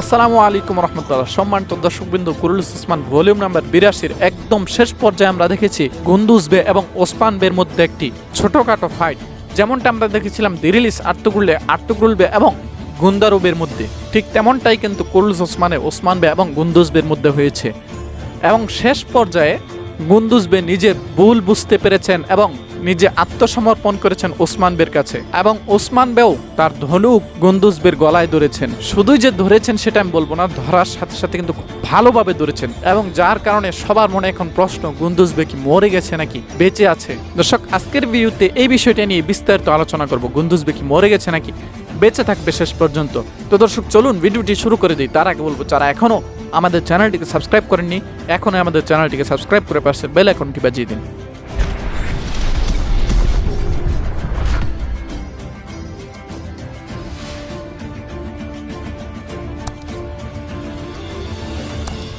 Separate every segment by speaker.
Speaker 1: আসসালামু আলাইকুম রহমতুল্লাহ। সম্মানিত দর্শকবৃন্দ, কুরুল উসমান ভলিউম নাম্বার বিরাশির একদম শেষ পর্যায়ে আমরা দেখেছি গুন্দুজ বে এবং ওসমান বের মধ্যে একটি ছোটখাটো ফাইট যেমনটা আমরা দেখেছিলাম দিরিলিস আট্টুগুল্লে আট্টুগুল বে এবং গুন্দারুবের মধ্যে। ঠিক তেমনটাই কিন্তু কুরুলুস ওসমানে ওসমান বে এবং গুন্দুজ বের মধ্যে হয়েছে। এবং শেষ পর্যায়ে গুন্দুজ বে নিজের ভুল বুঝতে পেরেছেন এবং নিজে আত্মসমর্পণ করেছেন ওসমান বের কাছে। এবং ওসমান বেও তার ধনুক গুন্দুজ বের গলায় ধরেছেন। শুধুই যে ধরেছেন সেটা আমি বলব না, ধরার সাথে সাথে কিন্তু ভালোভাবে ধরেছেন। এবং যার কারণে সবার মনে এখন প্রশ্ন গুন্দুজ বে কি মরে গেছে নাকি? বেঁচে আছে। দর্শক, আজকের ভিডিওতে এই বিষয়টা নিয়ে বিস্তারিত আলোচনা করব। গুন্দুজ বে কি মরে গেছে নাকি? বেঁচে থাকবে শেষ পর্যন্ত। তো দর্শক, চলুন ভিডিওটি শুরু করে দিই। তার আগে বলব, যারা এখনও আমাদের চ্যানেলটিকে সাবস্ক্রাইব করেননি, এখনই আমাদের চ্যানেলটিকে সাবস্ক্রাইব করে পাশে বেল আইকনটি বাজিয়ে দিন।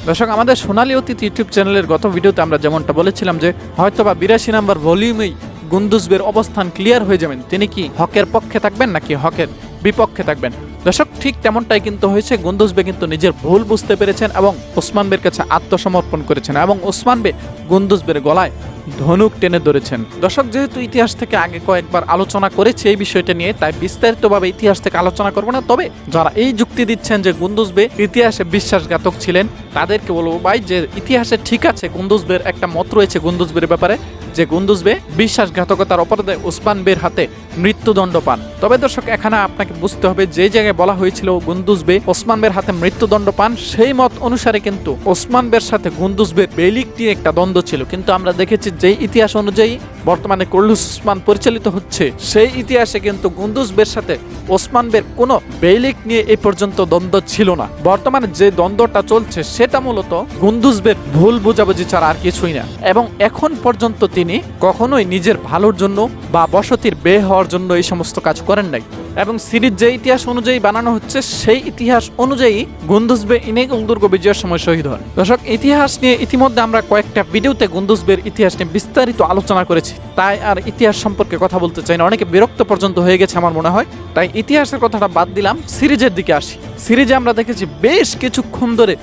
Speaker 1: দর্শক, আমাদের সোনালী অতীত ইউটিউব চ্যানেলের গত ভিডিওতে আমরা যেমনটা বলেছিলাম যে হয়তোবা বিরাশি নাম্বার ভলিউমেই গুন্দুজবের অবস্থান ক্লিয়ার হয়ে যাবেন। তিনি কি হকের পক্ষে থাকবেন নাকি হকের বিপক্ষে থাকবেন? দর্শক, ঠিক তেমনটাই কিন্তু হয়েছে। গুন্দুজবে কিন্তু নিজের ভুল বুঝতে পেরেছেন এবং ওসমান বের কাছে আত্মসমর্পণ করেছেন এবং ওসমান বে গুন্দুজবের গলায় ধনুক টেনে ধরেছেন। দর্শক, যেহেতু ইতিহাস থেকে আগে কয়েকবার আলোচনা করেছে এই বিষয়টা নিয়ে, তাই বিস্তারিতভাবে ইতিহাস থেকে আলোচনা করব না। তবে যারা এই যুক্তি দিচ্ছেন যে গুন্দুজবে ইতিহাসে বিশ্বাসঘাতক ছিলেন, তাদেরকে বলব ভাই যে ইতিহাসে ঠিক আছে গুন্দুজবের একটা মত রয়েছে গুন্দুজবের ব্যাপারে। যে গুন্দুজবে বিশ্বাসঘাতকতার অপরাধে ওসমান বের হাতে মৃত্যুদণ্ড পান। তবে দর্শক, এখানে আপনাকে বুঝতে হবে যে জায়গায় বলা হয়েছিল গুন্দুজ বে ওসমান বের হাতে মৃত্যুদণ্ড পান, সেই মত অনুসারে কিন্তু ওসমান বের সাথে গুন্দুজ বেলিক নিয়ে একটা দ্বন্দ্ব ছিল। কিন্তু আমরা দেখেছি যে ইতিহাস অনুযায়ী বর্তমানে কল্লুস উসমান পরিচালিত হচ্ছে, সেই ইতিহাসে কিন্তু গুন্দুজ বের সাথে ওসমান বের কোনো বেলিক নিয়ে এই পর্যন্ত দ্বন্দ্ব ছিল না। বর্তমানে যে দ্বন্দ্বটা চলছে, সেটা মূলত গুন্দুজ বের ভুল বোঝাবুঝি ছাড়া আর কিছুই না। এবং এখন পর্যন্ত তিনি কখনোই নিজের ভালোর জন্য বা বসতির বে হওয়ার জন্য এই সমস্ত কাজ করেন নাই। এবং সিরিজ যে ইতিহাস অনুযায়ী বানানো হচ্ছে, সেই ইতিহাস অনুযায়ী গুন্দুজবে ইনেগুল দুর্গ বিজয়ের সময় শহীদ হন। দর্শক, ইতিহাস নিয়ে ইতিমধ্যে আমরা কয়েকটা ভিডিওতে গুন্দুজবের ইতিহাস নিয়ে বিস্তারিত আলোচনা করেছি। তাই আর ইতিহাস সম্পর্কে কথা বলতে চাই না। অনেকে বিরক্ত পর্যন্ত হয়ে গেছে আমার মনে হয়। তাই ইতিহাসের কথাটা বাদ দিলাম, সিরিজের দিকে আসি। সিরিজে আমরা দেখেছি বেশ কিছুক্ষণ ধরে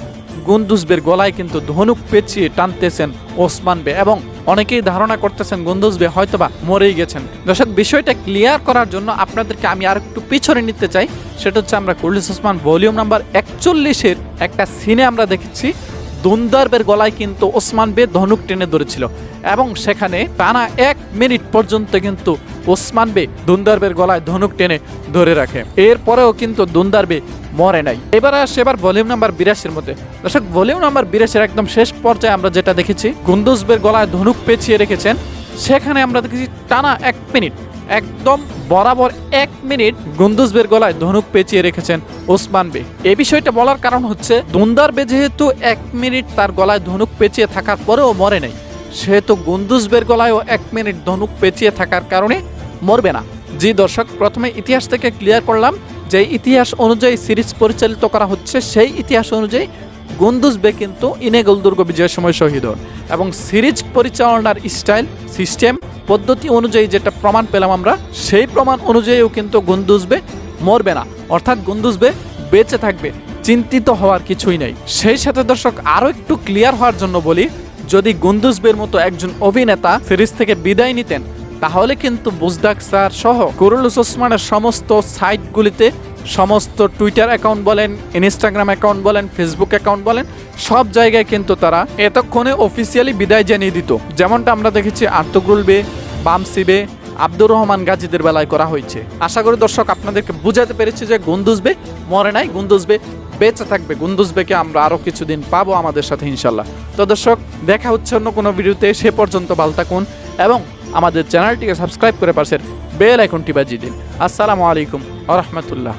Speaker 1: গুন্দুজবের গলায় কিন্তু ধনুক পেঁচিয়ে টানতেছেন ওসমান বে এবং অনেকেই ধারণা করতেছেন গুন্দুজ বে হয়তো বা মরেই গেছেন। দর্শক, বিষয়টা ক্লিয়ার করার জন্য আপনাদেরকে আমি আর একটু পিছনে নিতে চাই। সেটা হচ্ছে আমরা কুরলিস ওসমান ভলিউম নাম্বার একচল্লিশের একটা সিনে আমরা দেখেছি। দুন্দারবের গলায় কিন্তু ওসমান বে ধনুক টেনে ধরেছিল। এবং সেখানে টানা এক মিনিট পর্যন্ত কিন্তু ওসমান বে দুন্দারবের গলায় ধনুক টেনে ধরে রাখে। এরপরেও কিন্তু দুন্দারবে মরে নাই। এবার আসে এবার ভলিউম নাম্বার বিরাশির মধ্যে। দর্শক, ভলিউম নাম্বার বিরাশির একদম শেষ পর্যায়ে আমরা যেটা দেখেছি গুন্দুজবের গলায় ধনুক পেঁচিয়ে রেখেছেন। সেখানে আমরা দেখেছি টানা এক মিনিট, একদম বরাবর এক মিনিট গুন্দুজবের গলায় ধনুক পেঁচিয়ে রেখেছেন ওসমান বে। এই বিষয়টা বলার কারণ হচ্ছে দুন্দার বে যেহেতু এক মিনিট তার গলায় ধনুক পেঁচিয়ে থাকার পরেও মরে নাই। সেহেতু গুন্দুজবের গলায়ও এক মিনিট ধনুক পেঁচিয়ে থাকার কারণে মরবে না। জি দর্শক, প্রথমে ইতিহাস থেকে ক্লিয়ার করলাম যে ইতিহাস অনুযায়ী সিরিজ পরিচালিত করা হচ্ছে। সেই ইতিহাস অনুযায়ী গুন্দুজ বে কিন্তু ইনেগল দুর্গ বিজয়ের সময় শহীদ হন এবং সিরিজ পরিচালনার স্টাইল, সিস্টেম, পদ্ধতি অনুযায়ী যেটা প্রমাণ পেলাম আমরা, সেই প্রমাণ অনুযায়ীও কিন্তু গুন্দুজবে মরবে না। অর্থাৎ গুন্দুজবে বেঁচে থাকবে, চিন্তিত হওয়ার কিছুই নেই। সেই সাথে দর্শক, আরও একটু ক্লিয়ার হওয়ার জন্য বলি যদি গুন্দুজবের মতো একজন অভিনেতা সিরিজ থেকে বিদায় নিতেন, তাহলে কিন্তু বুজদাক স্যার সহ কুরুলুস ওসমানের সমস্ত সাইটগুলিতে সমস্ত টুইটার অ্যাকাউন্ট বলেন, ইনস্টাগ্রাম অ্যাকাউন্ট বলেন, ফেসবুক অ্যাকাউন্ট বলেন, সব জায়গায় কিন্তু তারা এতক্ষণে অফিসিয়ালি বিদায় জানিয়ে দিত। যেমনটা আমরা দেখেছি আর্তগ্রুল বে বামসিবে আব্দুর রহমান গাজীদের বেলায় করা হয়েছে। আশা করি দর্শক আপনাদেরকে বুঝাতে পেরেছি যে গুন্দুজবে মরে নাই গুন্দুজবে বেঁচে থাকবে গুন্দুজবেকে আমরা আরও কিছুদিন পাবো আমাদের সাথে, ইনশাল্লাহ। তো দর্শক, দেখা হচ্ছে অন্য কোনো ভিডিওতে, সে পর্যন্ত ভালো থাকুন এবং আমাদের চ্যানেলটিকে সাবস্ক্রাইব করে পাশের বেল আইকনটি বাজিয়ে দিন। আসসালামু আলাইকুম আ রহমতুল্লাহ।